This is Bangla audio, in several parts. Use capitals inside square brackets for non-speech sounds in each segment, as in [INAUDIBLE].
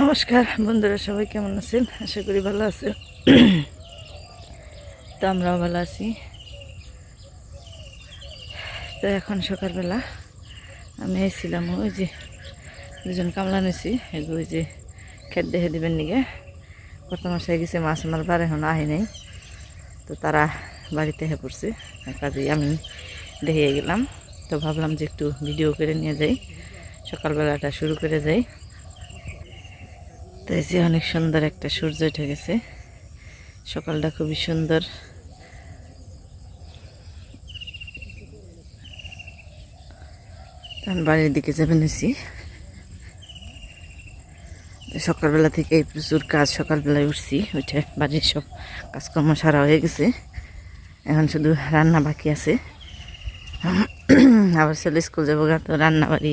নমস্কার বন্ধুরা, সবাই কেমন আছেন? আশা করি ভালো আছেন। তো আমরাও ভালো আছি। তো এখন সকালবেলা আমি এসেছিলাম ওই যে দুজন কামলা নিয়েছি ওই যে খেত দেখে দিবেন নিগে। কত মাসে গেছে, মাছ আমার বার এখন আহে নাই। তো তারা বাড়িতে হে পড়ছে কাজেই আমি দেখে গেলাম। তো ভাবলাম যে একটু ভিডিও করে নিয়ে যাই, সকালবেলাটা শুরু করে যাই। তো এই যে অনেক সুন্দর একটা সূর্য উঠে গেছে। সকালটা খুবই সুন্দর। তখন বাড়ির দিকে যাবে নিছি। সকালবেলা থেকে প্রচুর কাজ, সকালবেলায় উঠছি, উঠে বাড়ির সব কাজকর্ম সারা হয়ে গেছে। এখন শুধু রান্না বাকি আছে। আবার ছেলে স্কুল যাব তো রান্না বাড়ি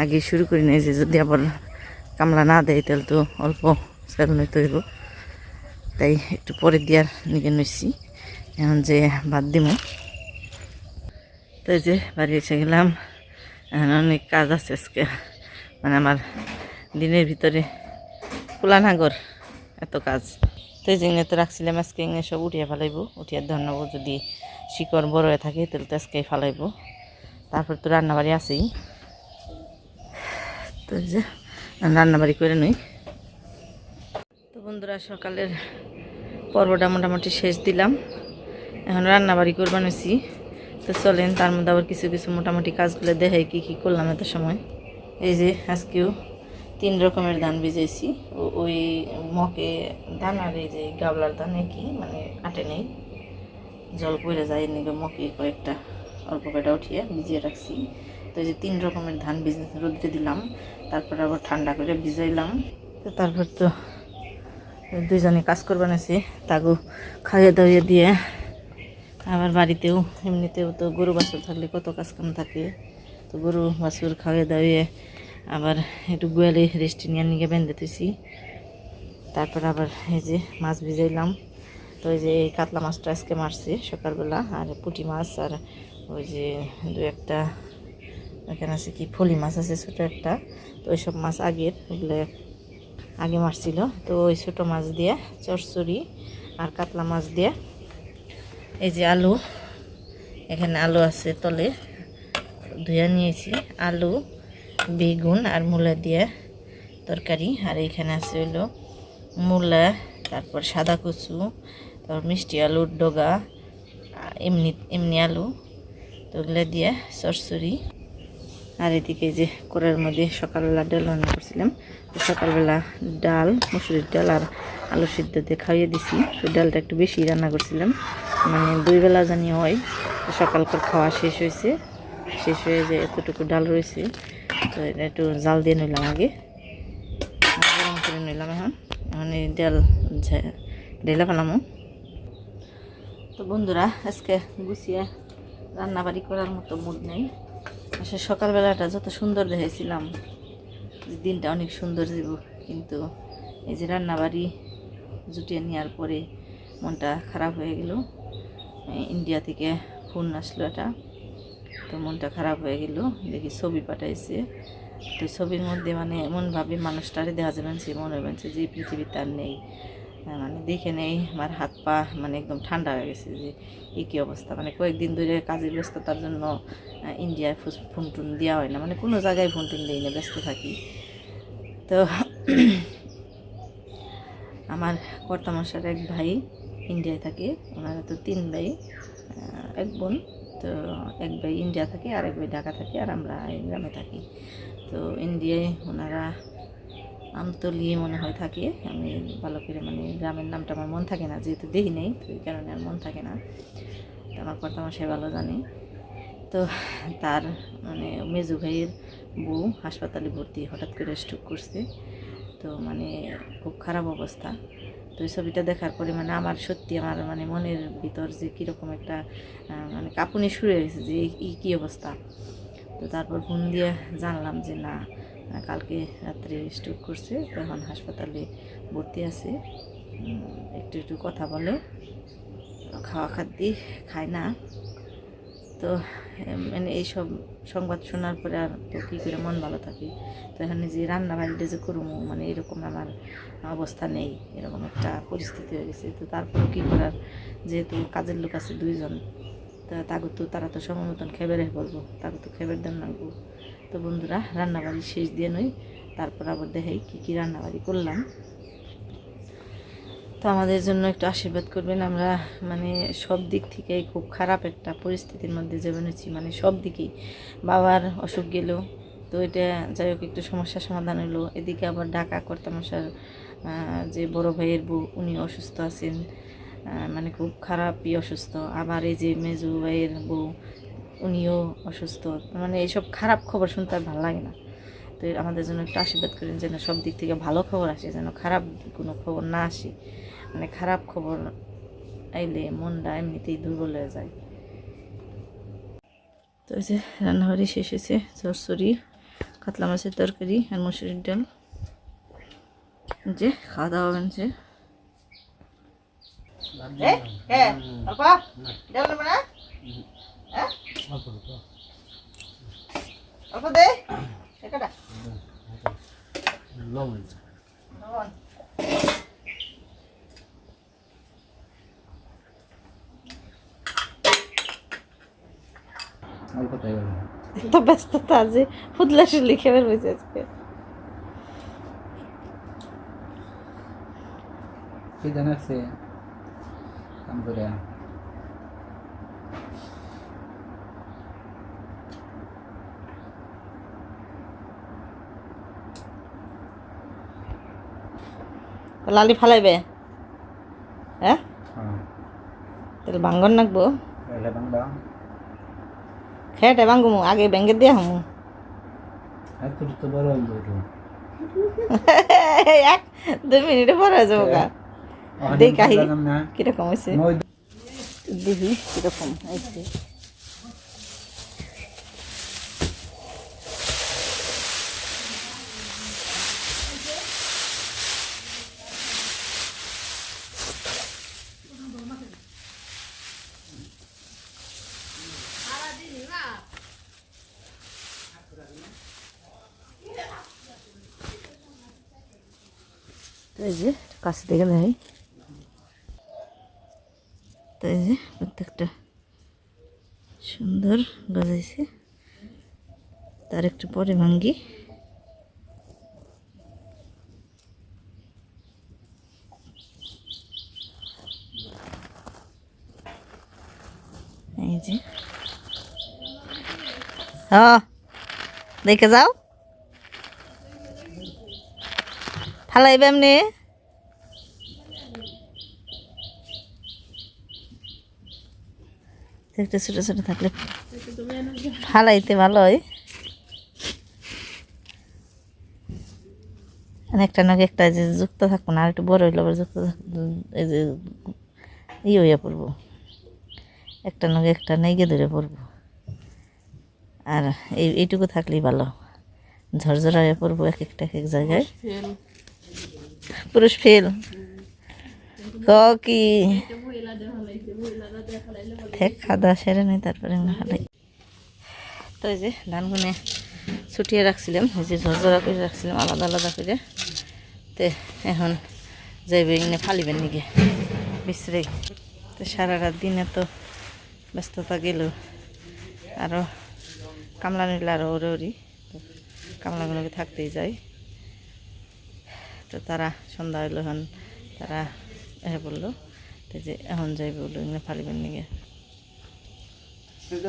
আগে শুরু করি নাই, যে যদি আবার কামলা না দেয়, তাহলে তো অল্প সেল নিতে তাই একটু পরে দিয়ার নিকে নইছি। এখন যে বাদ দিমু। তাই যে বাড়ি এসে গেলাম। এখন অনেক কাজ আছে আজকে। মানে আমার দিনের ভিতরে কুলানাগর এত কাজ। তো জিনিস তো রাখছিলাম আজকে, ইংনে সব উঠিয়ে ফেলাইব। উঠিয়ে ধন্যব যদি শিকড় বড় হয়ে থাকে, তাহলে তো আজকে ফালাইব। তারপর তো রান্নাবাড়ি আছেই। তো যে রান্নাবাড়ি করে নই। তো বন্ধুরা, সকালের পর্বটা মোটামুটি শেষ দিলাম। এখন রান্নাবাড়ি করবার নিছি তো চলেন, তার মধ্যে আবার কিছু কিছু মোটামুটি কাজগুলো দেখাই কি কি করলাম এত সময়। এই যে আজকেও তিন রকমের ধান ভিজাইছি। ও- ওই মকে ধান আর এই যে গাবলার ধান কি মানে কাটে নেই। জল পড়ে যায় এদিকে মকে কয়েকটা অল্প কয়টা উঠিয়ে ভিজিয়ে রাখছি। তো এই যে তিন রকমের ধান ভিজে রোদ্রে দিলাম। তারপর আবার ঠান্ডা করে ভিজাইলাম। তো তারপর তো দুইজনে কাজ করবার আছে, তাগু খাইয়ে দাইয়ে দিয়ে আবার বাড়িতেও, এমনিতেও তো গরু বাছুর থাকলে কত কাজ কাম থাকে। তো গরু বাছুর খাইয়ে দাইয়ে আবার একটু গোয়ালে রেস্টি নিয়ে নিয়ে বেঁধে দিতেছি তারপর আবার এই যে মাছ ভিজাইলাম। তো ওই যে এই কাতলা মাছটা আজকে মারছে সকালবেলা, আর পুঁটি মাছ, আর ওই যে দু একটা এখানে আছে কি? ফলি মাছ আছে ছোটো একটা। তো ওইসব মাছ আগের ওগুলো আগে মারছিল তো ওই ছোটো মাছ দিয়ে চরচড়ি আর কাতলা মাছ দিয়ে এই যে আলু, এখানে আলু আছে তলে, ধুয়ে নিয়েছি। আলু, বেগুন আর মূলা দিয়ে তরকারি। আর এখানে আছে হইল মূলা, তারপর সাদা কচু, তারপর মিষ্টি আলুর ডগা, এমনি এমনি আলু। তো ওগুলো দিয়ে চরচড়ি আর এদিকে যে কোরার মধ্যে সকালবেলা ডাল রান্না করছিলাম। সকালবেলা ডাল, মুসুরির ডাল আর আলু সিদ্ধ দিয়ে খাইয়ে দিছি। তো ডালটা একটু বেশি রান্না করছিলাম। মানে দুই বেলা জানি হয়। সকালকার খাওয়া শেষ হয়েছে। শেষ হয়ে যে এতটুকু ডাল রয়েছে, তো এটা একটু জাল দিয়ে নিলাম আগে। গরম করে নিলাম এখন। এখন এই ডাল ঢেলে ফেলামো। তো বন্ধুরা, আজকে গুছিয়ে রান্নাবাড়ি করার মতো মুড নেই। আসলে সকালবেলাটা যত সুন্দর দেখেছিলাম দিনটা অনেক সুন্দর যাব কিন্তু এই যে রান্নাবাড়ি জুটিয়ে নেওয়ার পরে মনটা খারাপ হয়ে গেল। ইন্ডিয়া থেকে ফোন আসলো এটা, তো মনটা খারাপ হয়ে গেল। দেখি ছবি পাঠাইছে। তো ছবির মধ্যে মানে এমনভাবে মানুষটারে দেখা যাবেন সে মনে হবেন যে এই পৃথিবীতে আর নেই। মানে দেখে নেই, আমার হাত পা মানে একদম ঠান্ডা হয়ে গেছে যে এই কী অবস্থা? মানে কয়েকদিন ধরে কাজের ব্যস্ততার জন্য ইন্ডিয়ায় ফোন টুন দেওয়া হয় না মানে কোনো জায়গায় ফোন টুন দিই না, ব্যস্ত থাকি। তো [CLEARS THROAT] আমার কর্তামশার এক ভাই ইন্ডিয়ায় থাকে, ওনারা তো তিন ভাই এক বোন। তো এক ভাই ইন্ডিয়া থাকে, আর এক ভাই ঢাকা থাকে, আর আমরা গ্রামে থাকি। তো ইন্ডিয়ায় ওনারা আমতলি মনে হয় থাকে। আমি ভালো করে মানে গ্রামের নামটা আমার মন থাকে না, যেহেতু দেখি নেই, তো এই কারণে আর মন থাকে না। তো আমার কর্তামশাই ভালো জানে। তো তার মানে মেজু ভাইয়ের বউ হাসপাতালে ভর্তি হঠাৎ করে স্ট্রোক করছে। তো মানে খুব খারাপ অবস্থা। তো এই ছবিটা দেখার পরে মানে আমার সত্যি আমার মানে মনের ভিতর যে কীরকম একটা মানে কাঁপুনি শুরু হয়েছে যে এই- কী অবস্থা। তো তারপর ফোন দিয়ে জানলাম যে না কালকে রাত্রে স্ট্রোক করছে তো এখন হাসপাতালে ভর্তি আছে। একটু একটু কথা বলে। খাওয়া খাদ্যি খায় না। তো মানে এইসব সংবাদ শোনার পরে আর তো কী করে মন ভালো থাকে? তো এখন যে রান্না বাড়িটা যে করব মানে এরকম আমার অবস্থা নেই, এরকম একটা পরিস্থিতি হয়ে গেছে। তো তারপরেও কী করার? যেহেতু কাজের লোক আছে দুইজন, তা তাকে তো তারা তো সময় মতন খেবেরে বলব তাকে তো খেবের দেন লাগবো তো বন্ধুরা, রান্নাবাড়ি শেষ দিয়ে নই, তারপর আবার দেখাই কী কী রান্নাবাড়ি করলাম। তো আমাদের জন্য একটু আশীর্বাদ করবেন আমরা মানে সব দিক থেকেই খুব খারাপ একটা পরিস্থিতির মধ্যে জীবনেছি মানে সব দিকেই। বাবার অসুখ গেল, তো এটা যাই হোক, একটু সমস্যার সমাধান হলো। এদিকে আবার ঢাকা কর্তামশার যে বড় ভাইয়ের বউ, উনি অসুস্থ আছেন মানে খুব খারাপই অসুস্থ। আবার এই যে মেজু ভাইয়ের বউ উনিও অসুস্থ। মানে এইসব খারাপ খবর শুনতে আর ভালো লাগে না। তো আমাদের জন্য একটু আশীর্বাদ করেন যেন সব দিক থেকে ভালো খবর আসে, যেন খারাপ কোনো খবর না আসে। মানে খারাপ খবর আইলে মনটা এমনিতেই দুর্বল হয়ে যায়। তো এই যে রান্নাবাড়ি শেষ হয়েছে, চরচড়ি, কাতলা মাছের তরকারি আর মসুরির ডাল। যে খাওয়া দাওয়া হয়েছে। অল্প দে একটা। অল্প তাই এত ব্যস্ততা আছে ফুদলা শুলি খেয়ে রয়েছে আজকে। কি জানাচ্ছে? কাম করে লালি ফালাইবে? হ্যাঁ? হ্যাঁ। তাহলে বাঙ্গন নাকবো। খেটে বাঙ্গুমু আগে ব্যাঙ্গে দিয়ে হামু। তো এক দুই মিনিটে পরে হয়ে যাব গা। দেখ আহি না। কীরকম হয়েছে দেখি কীরকম হয়েছে এই যে কাছে থেকে তো এই যে, প্রত্যেকটা সুন্দর গজাইছে। তার একটু পরে ভাঙ্গি। এই যে। দেখে যাও। ফালাইবে এমনি? একটু ছোটো ছোটো থাকলে ফালাইতে ভালো হয় একটা নাকি একটা যে যুক্ত থাকব না আর একটু বড় হইলে আবার যুক্ত থাক- এই যে ই হইয়া পড়ব। একটা নাকি একটা নেগে ধরে পড়ব। আর এই এইটুকু থাকলেই ভালো। ঝরঝরা হয়ে পড়ব এক একটা এক এক জায়গায়। পুরুষ ফেল। ক? খাওয়া দাওয়া সেরে নেই তারপরে তো এই যে ধানগুনে ছুটিয়ে রাখছিলাম, এই যে ঝরঝরা করে রাখছিলাম, আলাদা আলাদা করে। তো এখন যাইবে এনে ফালিবেন নাকি বিশ্রে। তো সারা রাত দিনে তো ব্যস্ততা গেল আরও কামলা নিলে আরও ওরে ওরি, কামলাগুলোকে থাকতেই যায়। তো তারা সন্ধ্যা হইল এখন, তারা বলল তো যে এখন যাইবে বলল এগুলো ফালিবেন নাকি? সেটা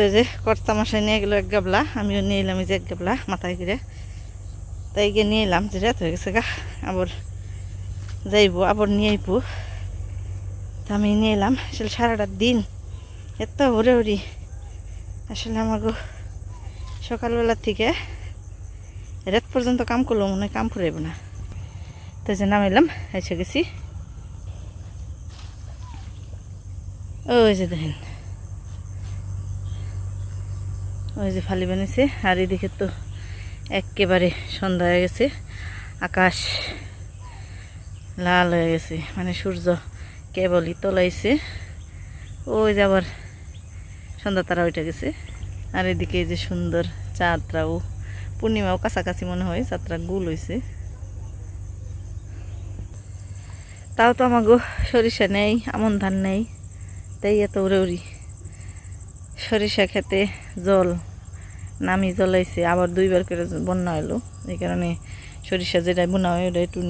তো যে কর্তা মশাই নিয়ে গেলো এক গাবলা, আমিও নিয়ে এলাম যে এক গাবলা মাথায় করে। তাই গিয়ে নিয়ে এলাম, যে রাত হয়ে গেছে গা, আবার যাইব, আবার নিয়ে আইব। তা আমি নিয়ে এলাম, আসলে সারাটা দিন এত হরে হরি আসলে আমাকে সকালবেলা থেকে রাত পর্যন্ত কাম করল মনে হয় কাম ফুরাইব না। তো যে নামাইলাম, এসে গেছি। ওই যে দেখেন। ওই যে ফালি বানিয়েছে, আর এদিকে তো একেবারে সন্ধ্যা হয়ে গেছে, আকাশ লাল হয়ে গেছে মানে সূর্য কেবলই তলাইছে। ওই যে আবার সন্ধ্যা তারা ওইটা গেছে, আর এদিকে এই যে সুন্দর চাঁদরাও, পূর্ণিমাও কাছাকাছি মনে হয়, চাঁদরা গুল হয়েছে তাও তো আমাগো সরিষা নেই, আমন ধান নেই, তাই এত উড়ে উড়ি। সরিষা খেতে জল, নামি জ্বলাইছে আবার দুইবার করে বন্যা এলো এই কারণে সরিষা যেটা বোনা হয় ওটা একটু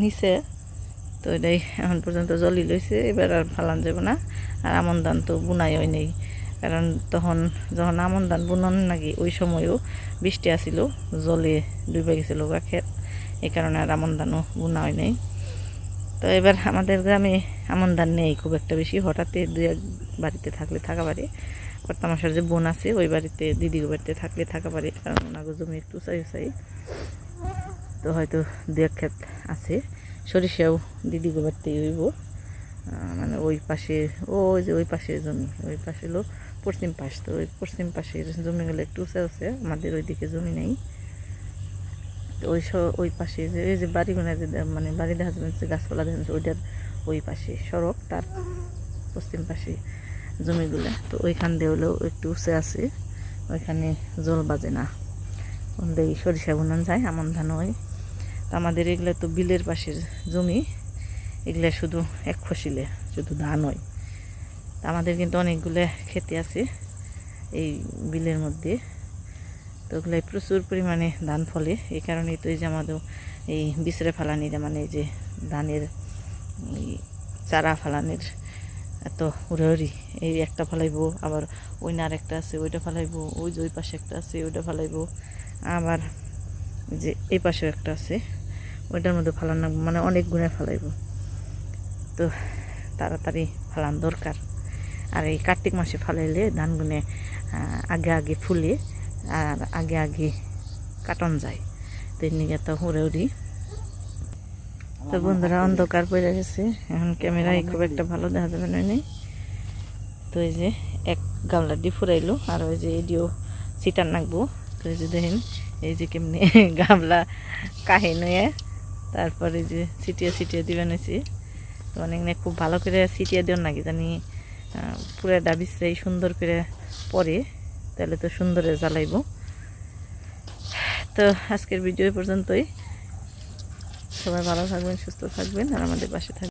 নিচে। তো এটাই এখন পর্যন্ত জলি লইছে। এবার আর ফালান যাব না। আর আমন ধান তো বুনাই হয় নেই। কারণ তখন যখন আমন ধান বুনন নাকি, ওই সময়ও বৃষ্টি আসিল। জলে ডুবে গেছিল গা ক্ষেত। এই কারণে আর আমন ধানও বোনা হয় নাই। তো এবার আমাদের গ্রামে আমন ধান নেই খুব একটা বেশি। হঠাৎই দুই এক বাড়িতে থাকলে থাকা পারে কর্তামাশার যে বোন আছে, ওই বাড়িতে, দিদির বাড়িতে থাকলে থাকা পারে, কারণ ওনাকে জমি একটু চাই চাই তো হয়তো দু এক ক্ষেত আছে। সরিষাও দিদি বাড়িতেই হইব। মানে ওই পাশে ওই যে ওই পাশে জমি, ওই পাশে হলো পশ্চিম পাশ। তো ওই পশ্চিম পাশের জমিগুলো একটু উঁচা আছে আমাদের ওইদিকে জমি নেই। তো ওই ওই পাশে যে, এই যে বাড়িগুলো যে মানে বাড়ি দেখা যাচ্ছে গাছপালা দেখা যাচ্ছে ওইটার ওই পাশে সড়ক, তার পশ্চিম পাশে। জমিগুলো। তো ওইখান দিয়ে হলেও একটু উঁচে আছে, ওইখানে জল বাজে না। ওখানে সরিষা বুনান যায়, আমন ধান হয়। তো আমাদের এগুলো তো বিলের পাশের জমি, এগুলা শুধু এক ফসিলে, শুধু ধান হয়। তা আমাদের কিন্তু অনেকগুলো খেতে আছে এই বিলের মধ্যে। তো ওগুলাই প্রচুর পরিমাণে ধান ফলে। এই কারণেই তো এই যে আমাদের এই বিচরে ফালানিরা মানে যে ধানের চারা ফালানির এত উড়ি এই একটা ফালাইবো, আবার ওই না একটা আছে, ওইটা ফালাইবো, ওই যে ওই পাশে একটা আছে, ওইটা ফালাইবো, আবার যে এই পাশেও একটা আছে, ওইটার মধ্যে ফালানো মানে অনেক গুণে ফালাইবো। তো তাড়াতাড়ি ফালান দরকার। আর এই কার্তিক মাসে ফালাইলে ধানগুনে আগে আগে ফুলে, আর আগে আগে কাটন যায়। তো নিয়ে তো উড়ে উড়ি তো বন্ধুরা অন্ধকার পড়ে গেছে। এখন ক্যামেরায় খুব একটা ভালো দেখা যাবে না নেই তো এই যে এক গামলা ডি ফুরাইলো, আর ওই যে এডিও সিটার নাকবো। তো এই যে দেখেন, এই যে কেমনি [LAUGHS] গামলা কাহে নিয়ে, তারপরে যে সিটিয়ে সিটিয়ে দিবে নিছি তো অনেক না খুব ভালো করে সিটিয়ে দিও নাকি, জানি পুরো ডাবিসটাই সুন্দর করে পরে তাহলে তো সুন্দরে জ্বালাইব। তো আজকের ভিডিও পর্যন্তই। সবাই ভালো থাকবেন সুস্থ থাকবেন আর আমাদের পাশে থাকবেন।